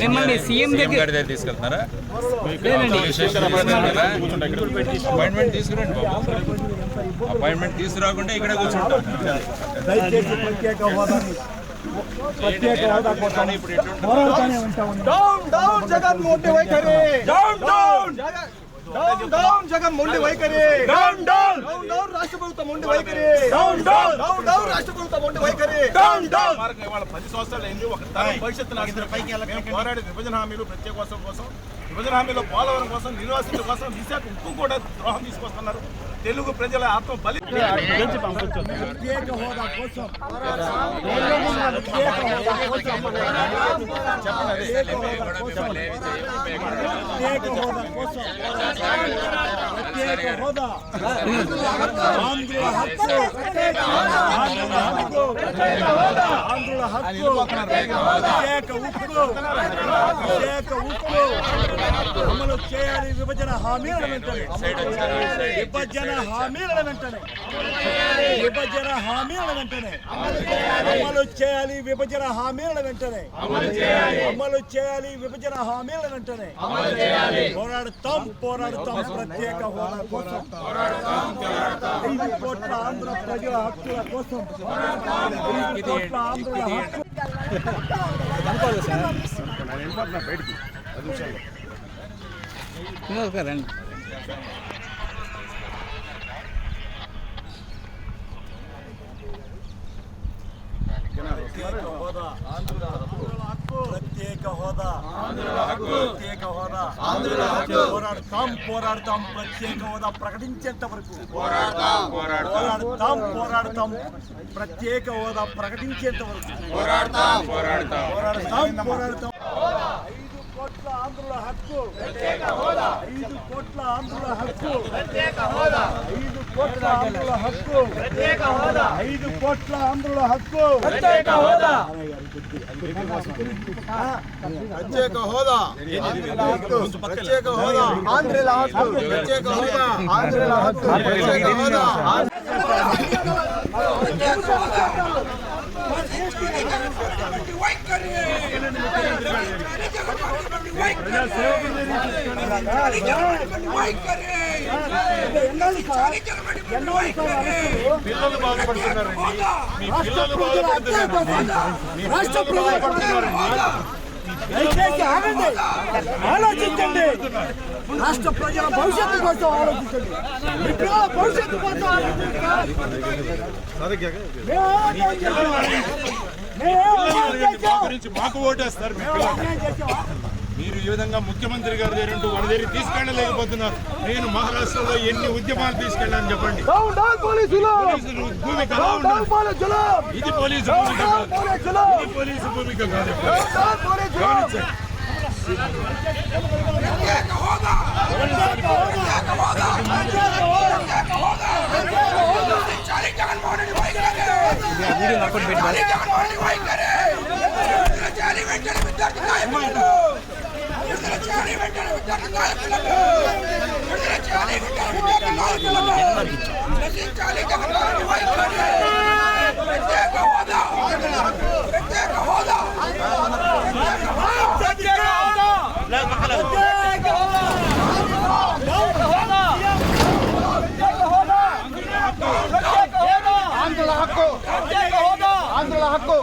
మిమ్మల్ని CM CM దగ్గర గారి దగ్గర తీసుకెళ్తున్నారా? లేదండి. అపాయింట్మెంట్ తీసుకురండి బాబు. అపాయింట్మెంట్ తీసుకురాకుంటే ఇక్కడే కూర్చుంటాం. దయచేసి ప్రత్యేక హోదాని ప్రత్యేక హోదా కోసం ఇప్పుడు ఎటువంటి పోరాడుతూనే ఉంటాం డౌన్ డౌన్ జగన్ మొండి వైఖరి. Down down! Down down Jagan మొండి వైఖరి. డౌన్ డౌన్ డౌన్ డౌన్ రాష్ట్ర ప్రభుత్వం మొండి వైఖరి. డౌన్ డౌన్ డౌన్ డౌన్ రాష్ట్ర ప్రభుత్వం మొండి వైఖరి. డౌన్ డౌన్ మార్గం ఇవాళ పది సంవత్సరాలు అయింది. ఒక తరం భవిష్యత్తు పైకి పోరాడే విభజన హామీలు ప్రత్యేక కోసం కోసం విభజన హామీలో పోలవరం కోసం నిర్వాసితుల కోసం విశాఖ ఉక్కు కూడా ద్రోహం తీసుకొస్తున్నారు. తెలుగు ప్రజల ఆత్మ బలి ప్రత్యేక హోదా కోసం ప్రత్యేక హోదా ఆంధ్రుల హక్కు ప్రత్యేక ఉక్కు ప్రత్యేక ఉక్కు అమలు చేయాలి విభజన హామీలను వెంటనే. విభజన హామీలను వెంటనే. విభజన హామీలను వెంటనే. అమలు చేయాలి విభజన హామీలను వెంటనే. అమలు చేయాలి విభజన హామీలను వెంటనే. పోరాడతాం పోరాడతాం ప్రత్యేక హోదా కోసం. ఐదు కోట్ల ఆంధ్ర ప్రజల హక్కుల కోసం. ఐదు కోట్ల ఆంధ్రుల హక్కు. రండి ప్రత్యేక హోదా. ప్రత్యేక హోదా. పోరాడతాం పోరాడతాం ప్రత్యేక హోదా ప్రకటించేంత వరకు. పోరాడతాం పోరాడతాం. పోరాడతాం ప్రత్యేక హోదా ప్రకటించేంత వరకు. పోరాడతాం. పోరాడతాం పోరాడతాం ఆంధ్రుల హక్కు. ప్రత్యేక హోదా. ఐదు కోట్ల ఆంధ్రుల హక్కు. ప్రత్యేక హోదా. ఐదు కోట్ల ఆంధ్రుల హక్కు. ప్రత్యేక హోదా. ఐదు కోట్ల ఆంధ్రుల హక్కు. ప్రత్యేక హోదా. ప్రత్యేక హోదా. ప్రత్యేక హోదా. ఆంధ్రుల హక్కు. ప్రత్యేక హోదా. ఆంధ్రుల హక్కు. ప్రత్యేక హోదా. పిల్లలు బాధపడుతున్నారండి మీ పిల్లలు. బాధపడుతున్నారండి మీ పిల్లలు బాధపడుతున్నారండి దయచేసి ఆగండి ఆలోచించండి రాష్ట్ర ప్రజల భవిష్యత్తు కోసం ఆలోచించండి మీ పిల్లల భవిష్యత్తు కోసం ఆలోచించండి మాకు ఓటేస్తారు మీరు ఈ విధంగా ముఖ్యమంత్రి గారి దగ్గర ఉంటూ వాళ్ళ దగ్గర తీసుకెళ్ళలేకపోతున్నారు. నేను మహారాష్ట్రలో ఎన్ని ఉద్యమాలు తీసుకెళ్ళాను చెప్పండి. ఇది పోలీసు భూమిక ఇది పోలీసు భూమిక కాదు. డౌన్ పోలీసులు! గమనించండి. ఆంధ్రుల హక్కు ఆంధ్రుల హక్కు